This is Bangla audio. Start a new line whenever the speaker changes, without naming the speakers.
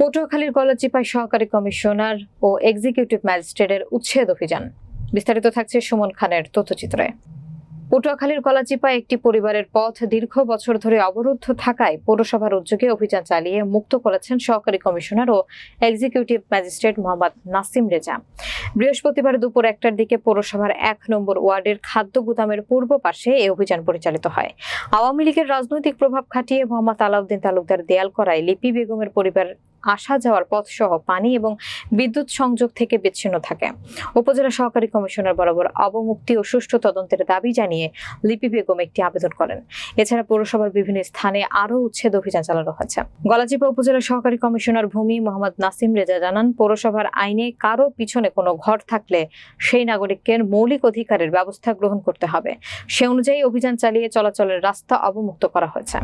পটুয়াখালীর গলাচিপায় সহকারী কমিশনার ও এক্সিকিউটিভ ম্যাজিস্ট্রেটের উচ্ছেদ অভিযান। বিস্তারিত থাকছে সুমন খানের তথ্যচিত্রে। পটুয়াখালীর গলাচিপায় একটি পরিবারের পথ দীর্ঘ বছর ধরে অবরুদ্ধ থাকায় পৌরসভার উদ্যোগে অভিযান চালিয়ে মুক্ত করেছেন সহকারী কমিশনার ও এক্সিকিউটিভ ম্যাজিস্ট্রেট মোহাম্মদ নাসিম রেজা। বৃহস্পতিবার দুপুর একটার দিকে পৌরসভার এক নম্বর ওয়ার্ডের খাদ্য গুদামের পূর্ব পাশে এই অভিযান পরিচালিত হয়। আওয়ামী লীগের রাজনৈতিক প্রভাব খাটিয়ে মোহাম্মদ আলাউদ্দিন তালুকদার দেয়াল করায় লিপি বেগমের পরিবার আসা যাওয়ার পথ সহ পানি এবং বিদ্যুৎ সংযোগ থেকে বিচ্ছিন্ন থাকে। উপজেলা সহকারী কমিশনার বরাবর অবমুক্তি ও সুষ্ঠু তদন্তের দাবি জানিয়ে লিপি বেগম একটি আবেদন করেন। এছাড়া পৌরসভার বিভিন্ন স্থানে আরও উচ্ছেদ অভিযান চালানো হয়েছে। গলাচিপা উপজেলা সহকারী কমিশনার ভূমি মোহাম্মদ নাসিম রেজা জানান, পৌরসভার আইনে কারও পিছনে কোনো ঘর থাকলে সেই নাগরিকের মৌলিক অধিকারের ব্যবস্থা গ্রহণ করতে হবে। সে অনুযায়ী অভিযান চালিয়ে চলাচলের রাস্তা অবমুক্ত করা হয়েছে।